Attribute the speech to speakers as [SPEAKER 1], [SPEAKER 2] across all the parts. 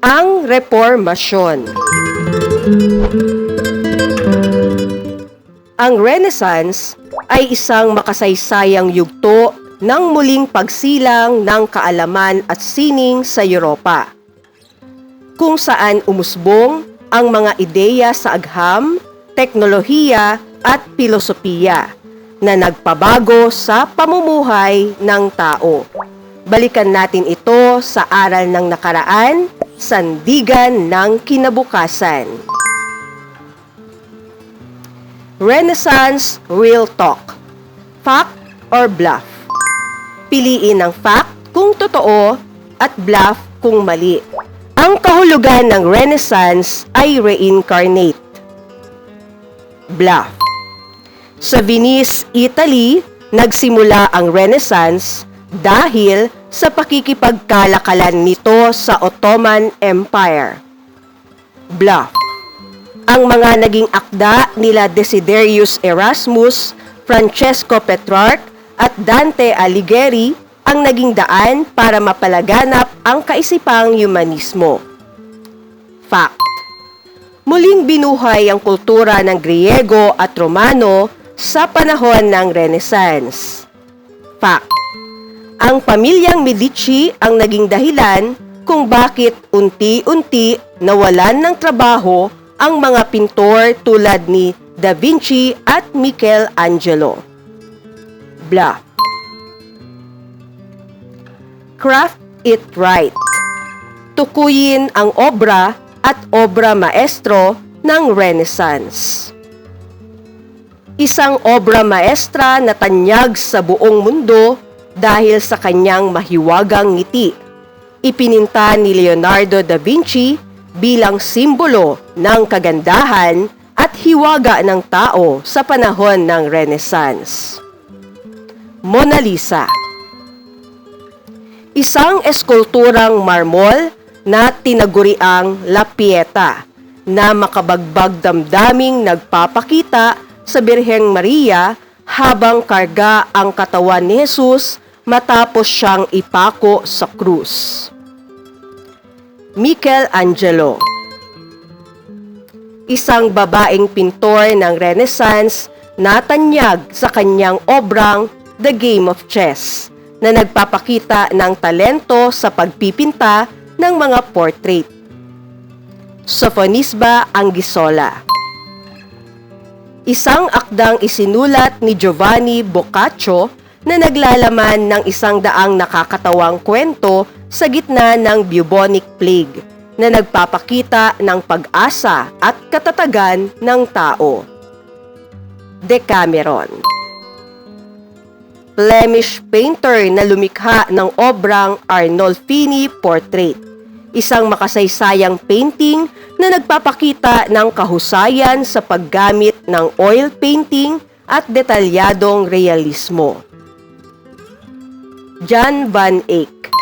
[SPEAKER 1] Ang Reformasyon Ang Renaissance ay isang makasaysayang yugto ng muling pagsilang ng kaalaman at sining sa Europa, kung saan umusbong ang mga ideya sa agham, teknolohiya at filosofiya na nagpabago sa pamumuhay ng tao. Balikan natin ito sa aral ng nakaraan, sandigan ng kinabukasan. Renaissance Real Talk Fact or Bluff Piliin ang fact kung totoo at bluff kung mali. Ang kahulugan ng Renaissance ay reincarnate. Bluff Sa Venice, Italy, nagsimula ang Renaissance dahil sa pakikipagkalakalan nito sa Ottoman Empire. Bluff ang mga naging akda nila Desiderius Erasmus, Francesco Petrarch at Dante Alighieri ang naging daan para mapalaganap ang kaisipang humanismo. Fact Muling binuhay ang kultura ng Griego at Romano sa panahon ng Renaissance. Fact Ang pamilyang Medici ang naging dahilan kung bakit unti-unti nawalan ng trabaho ang mga pintor tulad ni Da Vinci at Michelangelo. Blah. Craft it right. Tukuyin ang obra at obra maestro ng Renaissance. Isang obra maestra na tanyag sa buong mundo dahil sa kanyang mahiwagang ngiti. Ipininta ni Leonardo da Vinci bilang simbolo ng kagandahan at hiwaga ng tao sa panahon ng Renaissance. Mona Lisa Isang eskulturang marmol na tinaguriang La Pieta na makabagbag damdaming nagpapakita sa Birheng Maria habang karga ang katawan ni Jesus matapos siyang ipako sa krus. Michelangelo Isang babaeng pintor ng Renaissance na tanyag sa kanyang obrang The Game of Chess na nagpapakita ng talento sa pagpipinta ng mga portrait. Sophonisba Angisola Isang akdang isinulat ni Giovanni Boccaccio na naglalaman ng isang daang nakakatawang kwento sa gitna ng bubonic plague na nagpapakita ng pag-asa at katatagan ng tao. Decameron Flemish painter na lumikha ng obrang Arnolfini Portrait, isang makasaysayang painting na nagpapakita ng kahusayan sa paggamit ng oil painting at detalyadong realismo. John Van Eyck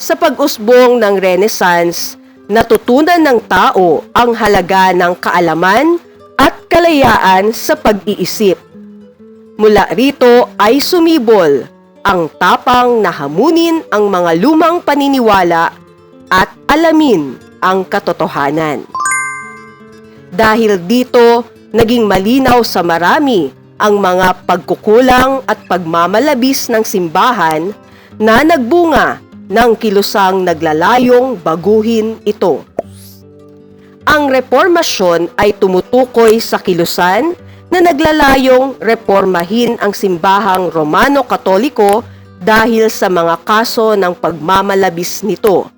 [SPEAKER 1] Sa pag-usbong ng Renaissance, natutunan ng tao ang halaga ng kaalaman at kalayaan sa pag-iisip. Mula rito ay sumibol ang tapang na hamunin ang mga lumang paniniwala at alamin ang katotohanan. Dahil dito, naging malinaw sa marami ang mga pagkukulang at pagmamalabis ng simbahan na nagbunga ng kilusang naglalayong baguhin ito. Ang reformasyon ay tumutukoy sa kilusan na naglalayong reformahin ang simbahang Romano-Katoliko dahil sa mga kaso ng pagmamalabis nito.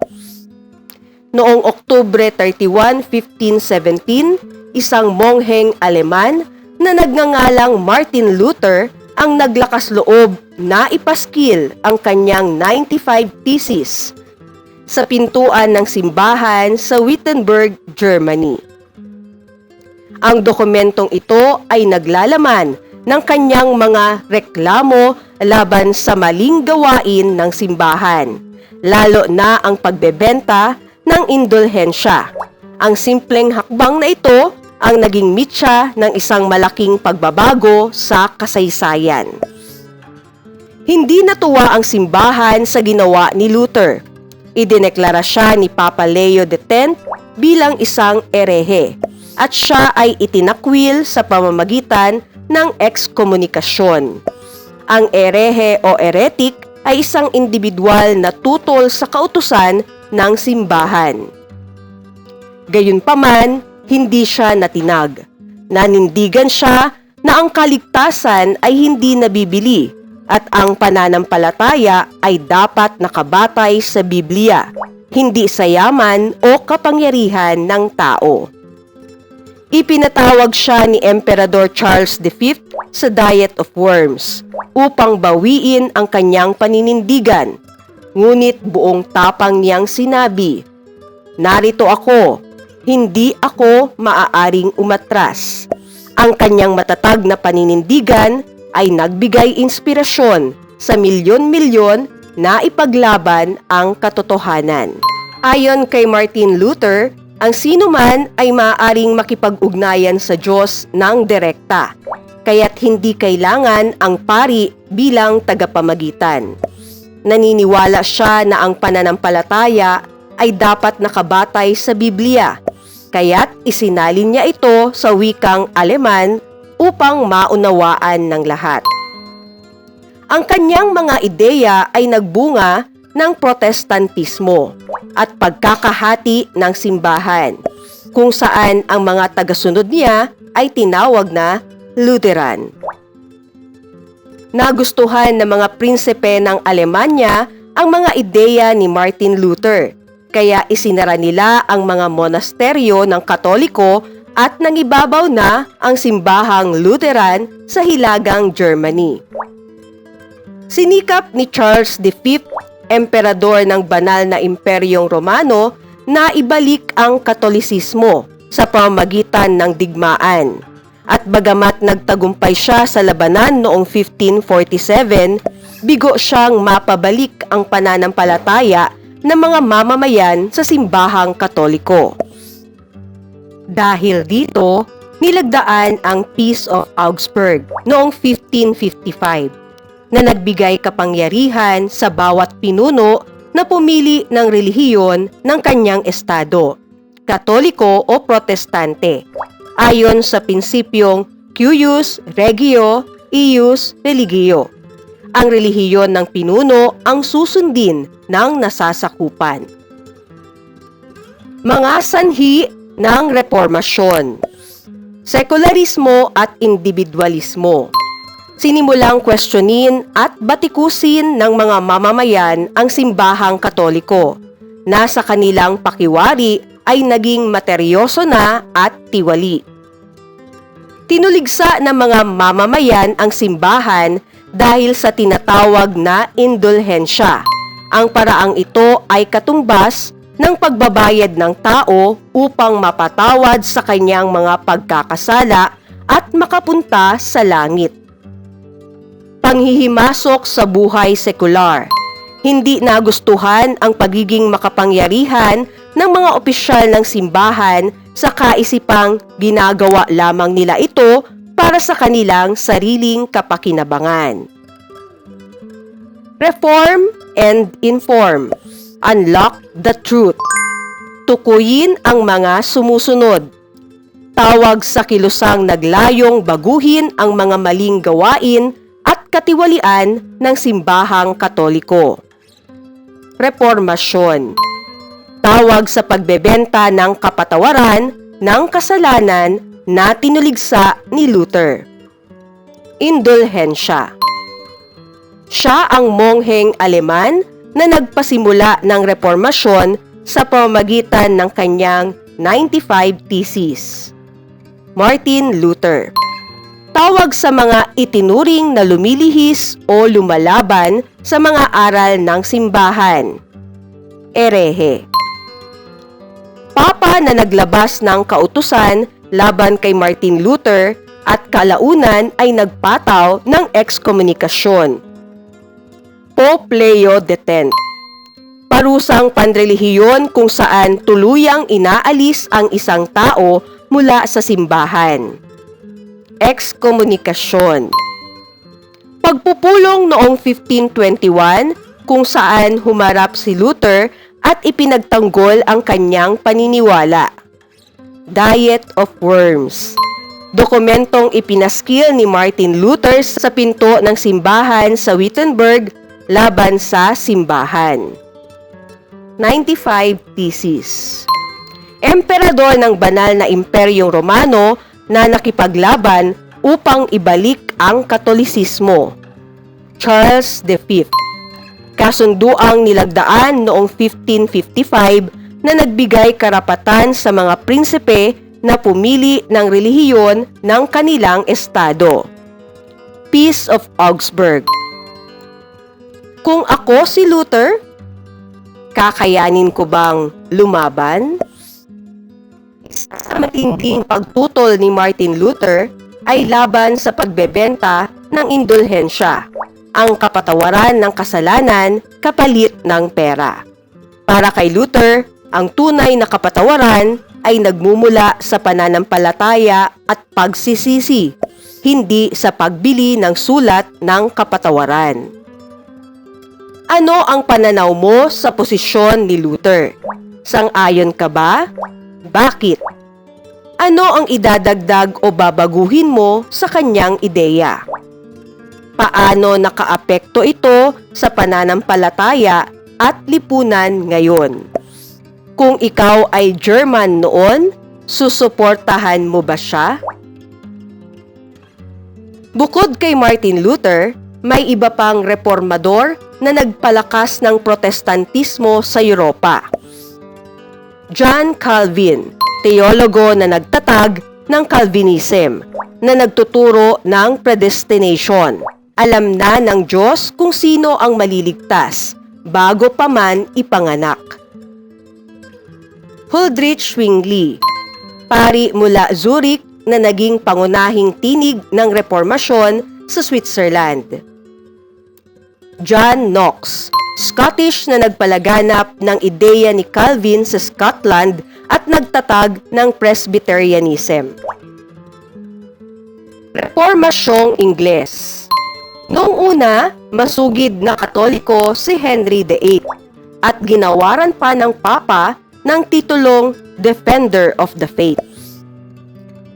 [SPEAKER 1] Noong Oktubre 31, 1517, isang mongheng Aleman na nagngangalang Martin Luther ang naglakas loob na ipaskil ang kanyang 95 thesis sa pintuan ng simbahan sa Wittenberg, Germany. Ang dokumentong ito ay naglalaman ng kanyang mga reklamo laban sa maling gawain ng simbahan, lalo na ang pagbebenta ng indulhensya. Ang simpleng hakbang na ito ang naging mitya ng isang malaking pagbabago sa kasaysayan. Hindi natuwa ang simbahan sa ginawa ni Luther. Idineklara siya ni Papa Leo X bilang isang erehe at siya ay itinakwil sa pamamagitan ng ekskomunikasyon. Ang erehe o eretic ay isang individual na tutol sa kautusan ng simbahan. Gayunpaman, hindi siya natinag. Nanindigan siya na ang kaligtasan ay hindi nabibili at ang pananampalataya ay dapat nakabatay sa Biblia, hindi sa yaman o kapangyarihan ng tao. Ipinatawag siya ni Emperador Charles V sa Diet of Worms upang bawiin ang kanyang paninindigan. Ngunit buong tapang niyang sinabi, Narito ako, hindi ako maaaring umatras. Ang kanyang matatag na paninindigan ay nagbigay inspirasyon sa milyon-milyon na ipaglaban ang katotohanan. Ayon kay Martin Luther, ang sino man ay maaaring makipag-ugnayan sa Diyos ng direkta, kaya't hindi kailangan ang pari bilang tagapamagitan. Naniniwala siya na ang pananampalataya ay dapat nakabatay sa Biblia, kaya't isinalin niya ito sa wikang Aleman upang maunawaan ng lahat. Ang kanyang mga ideya ay nagbunga ng protestantismo at pagkakahati ng simbahan, kung saan ang mga tagasunod niya ay tinawag na Lutheran. Nagustuhan ng mga prinsipe ng Alemanya ang mga ideya ni Martin Luther, kaya isinara nila ang mga monasteryo ng Katoliko at nangibabaw na ang simbahang Lutheran sa hilagang Germany. Sinikap ni Charles V emperador ng banal na imperyong Romano na ibalik ang katolisismo sa pamamagitan ng digmaan. At bagamat nagtagumpay siya sa labanan noong 1547, bigo siyang mapabalik ang pananampalataya ng mga mamamayan sa simbahang katoliko. Dahil dito, nilagdaan ang Peace of Augsburg noong 1555 na nagbigay kapangyarihan sa bawat pinuno na pumili ng relihiyon ng kanyang estado, katoliko o protestante, ayon sa prinsipyong cuius regio, ius religio. Ang relihiyon ng pinuno ang susundin ng nasasakupan. Mga sanhi ng reformasyon Sekularismo at individualismo sinimulang questionin at batikusin ng mga mamamayan ang simbahang katoliko na sa kanilang pakiwari ay naging materyoso na at tiwali. Tinuligsa ng mga mamamayan ang simbahan dahil sa tinatawag na indulhensya. Ang paraang ito ay katumbas ng pagbabayad ng tao upang mapatawad sa kanyang mga pagkakasala at makapunta sa langit panghihimasok sa buhay sekular. Hindi nagustuhan ang pagiging makapangyarihan ng mga opisyal ng simbahan sa kaisipang ginagawa lamang nila ito para sa kanilang sariling kapakinabangan. Reform and inform. Unlock the truth. Tukuyin ang mga sumusunod. Tawag sa kilusang naglayong baguhin ang mga maling gawain katiwalian ng simbahang katoliko. Reformasyon Tawag sa pagbebenta ng kapatawaran ng kasalanan na tinuligsa ni Luther. Indulhensya Siya ang mongheng Aleman na nagpasimula ng reformasyon sa pamamagitan ng kanyang 95 Theses. Martin Luther tawag sa mga itinuring na lumilihis o lumalaban sa mga aral ng simbahan. Erehe Papa na naglabas ng kautusan laban kay Martin Luther at kalaunan ay nagpataw ng ekskomunikasyon. Pope Leo X Parusang panrelihiyon kung saan tuluyang inaalis ang isang tao mula sa simbahan. Ekskomunikasyon Pagpupulong noong 1521 kung saan humarap si Luther at ipinagtanggol ang kanyang paniniwala. Diet of Worms Dokumentong ipinaskil ni Martin Luther sa pinto ng simbahan sa Wittenberg laban sa simbahan. 95 Thesis Emperador ng banal na Imperyong Romano na nakipaglaban upang ibalik ang Katolisismo. Charles V Kasunduang nilagdaan noong 1555 na nagbigay karapatan sa mga prinsipe na pumili ng relihiyon ng kanilang estado. Peace of Augsburg Kung ako si Luther, Kakayanin ko bang lumaban? Sa matinding pagtutol ni Martin Luther ay laban sa pagbebenta ng indulhensya, ang kapatawaran ng kasalanan kapalit ng pera. Para kay Luther, ang tunay na kapatawaran ay nagmumula sa pananampalataya at pagsisisi, hindi sa pagbili ng sulat ng kapatawaran. Ano ang pananaw mo sa posisyon ni Luther? Sang-ayon ka ba? Bakit? Ano ang idadagdag o babaguhin mo sa kanyang ideya? Paano nakaapekto ito sa pananampalataya at lipunan ngayon? Kung ikaw ay German noon, susuportahan mo ba siya? Bukod kay Martin Luther, may iba pang reformador na nagpalakas ng protestantismo sa Europa. John Calvin, teologo na nagtatag ng Calvinism, na nagtuturo ng predestination. Alam na ng Diyos kung sino ang maliligtas bago pa man ipanganak. Huldrych Zwingli, pari mula Zurich na naging pangunahing tinig ng reformasyon sa Switzerland. John Knox, Scottish na nagpalaganap ng ideya ni Calvin sa Scotland at nagtatag ng Presbyterianism. Reformasyong Ingles Noong una, masugid na katoliko si Henry VIII at ginawaran pa ng Papa ng titulong Defender of the Faith.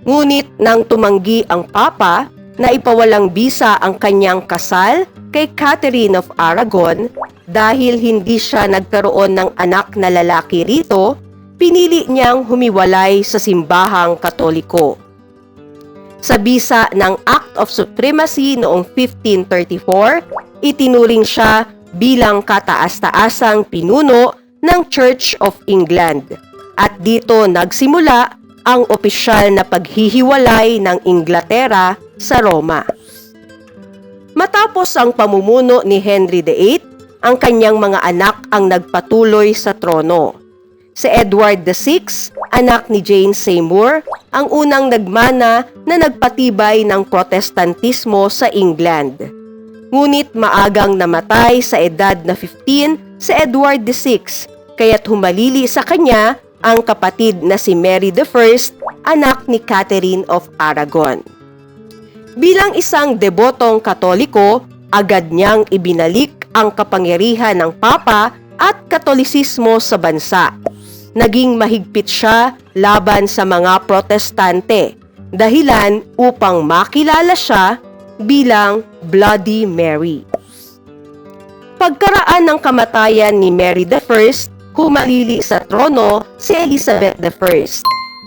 [SPEAKER 1] Ngunit nang tumanggi ang Papa na ipawalang bisa ang kanyang kasal kay Catherine of Aragon dahil hindi siya nagkaroon ng anak na lalaki rito, pinili niyang humiwalay sa simbahang katoliko. Sa bisa ng Act of Supremacy noong 1534, itinuring siya bilang kataas-taasang pinuno ng Church of England. At dito nagsimula ang opisyal na paghihiwalay ng Inglaterra sa Roma. Matapos ang pamumuno ni Henry VIII, ang kanyang mga anak ang nagpatuloy sa trono. Si Edward VI, anak ni Jane Seymour, ang unang nagmana na nagpatibay ng protestantismo sa England. Ngunit maagang namatay sa edad na 15 si Edward VI, kaya't humalili sa kanya ang kapatid na si Mary I, anak ni Catherine of Aragon. Bilang isang debotong katoliko, agad niyang ibinalik ang kapangyarihan ng Papa at katolisismo sa bansa. Naging mahigpit siya laban sa mga protestante, dahilan upang makilala siya bilang Bloody Mary. Pagkaraan ng kamatayan ni Mary I, humalili sa trono si Elizabeth I,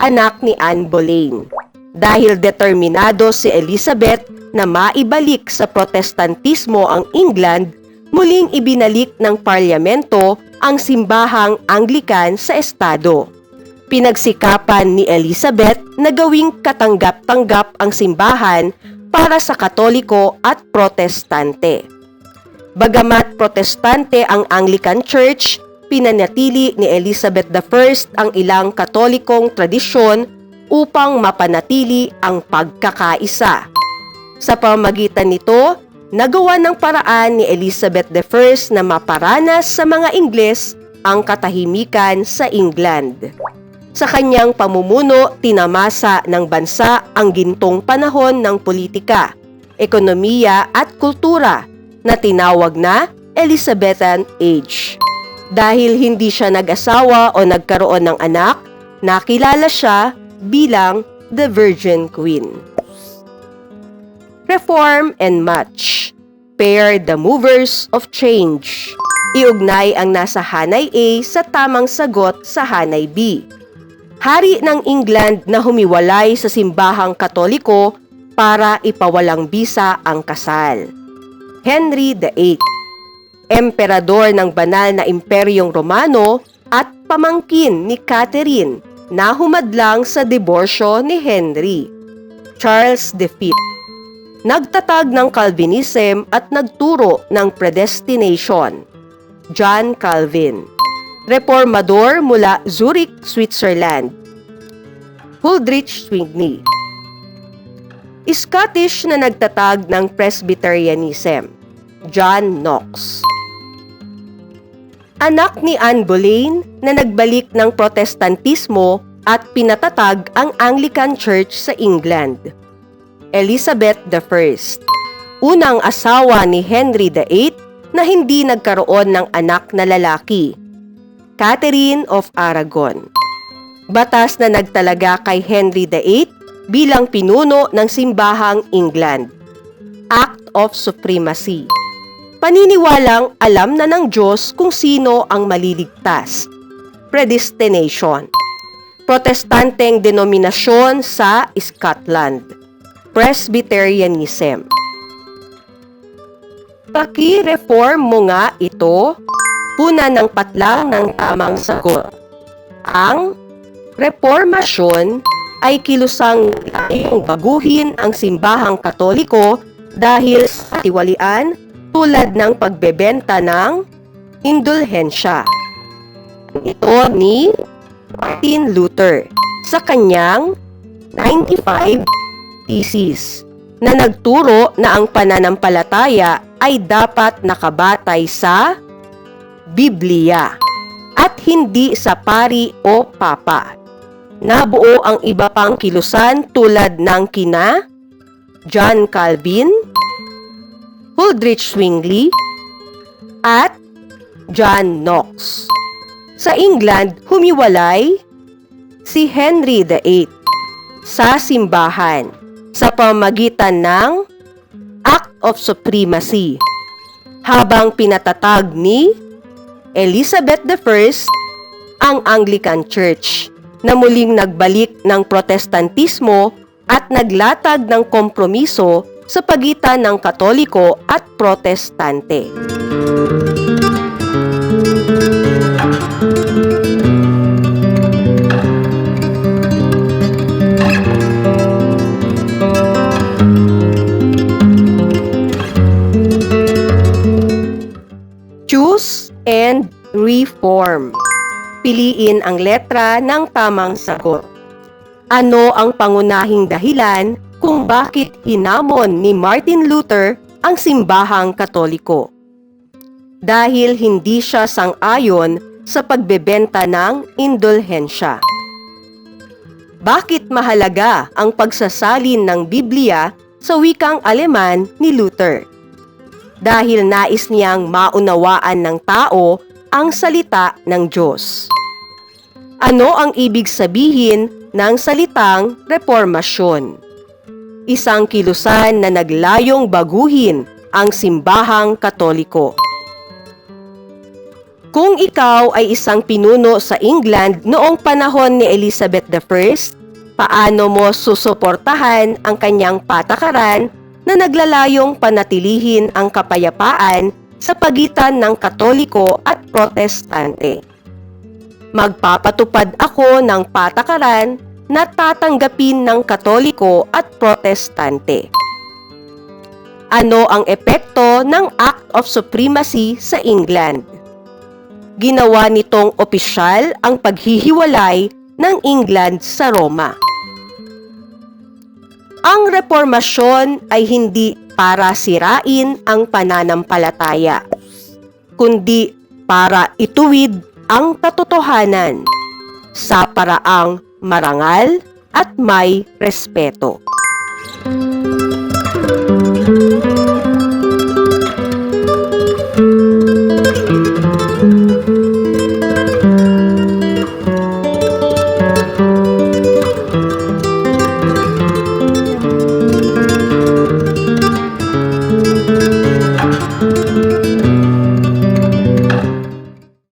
[SPEAKER 1] anak ni Anne Boleyn dahil determinado si Elizabeth na maibalik sa protestantismo ang England, muling ibinalik ng parlamento ang simbahang Anglican sa estado. Pinagsikapan ni Elizabeth na gawing katanggap-tanggap ang simbahan para sa Katoliko at Protestante. Bagamat Protestante ang Anglican Church, pinanatili ni Elizabeth I ang ilang katolikong tradisyon upang mapanatili ang pagkakaisa. Sa pamagitan nito, nagawa ng paraan ni Elizabeth I na maparanas sa mga Ingles ang katahimikan sa England. Sa kanyang pamumuno, tinamasa ng bansa ang gintong panahon ng politika, ekonomiya at kultura na tinawag na Elizabethan Age. Dahil hindi siya nag-asawa o nagkaroon ng anak, nakilala siya bilang the Virgin Queen. Reform and Match Pair the movers of change. Iugnay ang nasa hanay A sa tamang sagot sa hanay B. Hari ng England na humiwalay sa simbahang katoliko para ipawalang bisa ang kasal. Henry VIII Emperador ng banal na Imperyong Romano at pamangkin ni Catherine na humadlang sa diborsyo ni Henry. Charles V Nagtatag ng Calvinism at nagturo ng predestination. John Calvin Reformador mula Zurich, Switzerland. Huldrych Zwingli Scottish na nagtatag ng Presbyterianism. John Knox Anak ni Anne Boleyn na nagbalik ng Protestantismo at pinatatag ang Anglican Church sa England. Elizabeth I Unang asawa ni Henry VIII na hindi nagkaroon ng anak na lalaki. Catherine of Aragon Batas na nagtalaga kay Henry VIII bilang pinuno ng simbahang England. Act of Supremacy paniniwalang alam na ng Diyos kung sino ang maliligtas. Predestination Protestanteng denominasyon sa Scotland. Presbyterianism Paki-reform mo nga ito, puna ng patlang ng tamang sagot. Ang reformasyon ay kilusang layong baguhin ang simbahang katoliko dahil sa tiwalian tulad ng pagbebenta ng indulhensya. Ito ni Martin Luther sa kanyang 95 thesis na nagturo na ang pananampalataya ay dapat nakabatay sa Biblia at hindi sa pari o papa. Nabuo ang iba pang kilusan tulad ng kina John Calvin, Huldrych Zwingli, at John Knox. Sa England, humiwalay si Henry VIII sa simbahan sa pamagitan ng Act of Supremacy habang pinatatag ni Elizabeth I ang Anglican Church na muling nagbalik ng protestantismo at naglatag ng kompromiso sa pagitan ng Katoliko at Protestante. Choose and reform. Piliin ang letra ng tamang sagot. Ano ang pangunahing dahilan kung bakit hinamon ni Martin Luther ang simbahang katoliko. Dahil hindi siya sang-ayon sa pagbebenta ng indulhensya. Bakit mahalaga ang pagsasalin ng Biblia sa wikang Aleman ni Luther? Dahil nais niyang maunawaan ng tao ang salita ng Diyos. Ano ang ibig sabihin ng salitang reformasyon? Isang kilusan na naglayong baguhin ang simbahang katoliko. Kung ikaw ay isang pinuno sa England noong panahon ni Elizabeth I, paano mo susuportahan ang kanyang patakaran na naglalayong panatilihin ang kapayapaan sa pagitan ng Katoliko at Protestante? Magpapatupad ako ng patakaran na tatanggapin ng Katoliko at Protestante. Ano ang epekto ng Act of Supremacy sa England? Ginawa nitong opisyal ang paghihiwalay ng England sa Roma. Ang reformasyon ay hindi para sirain ang pananampalataya, kundi para ituwid ang katotohanan sa paraang marangal at may respeto.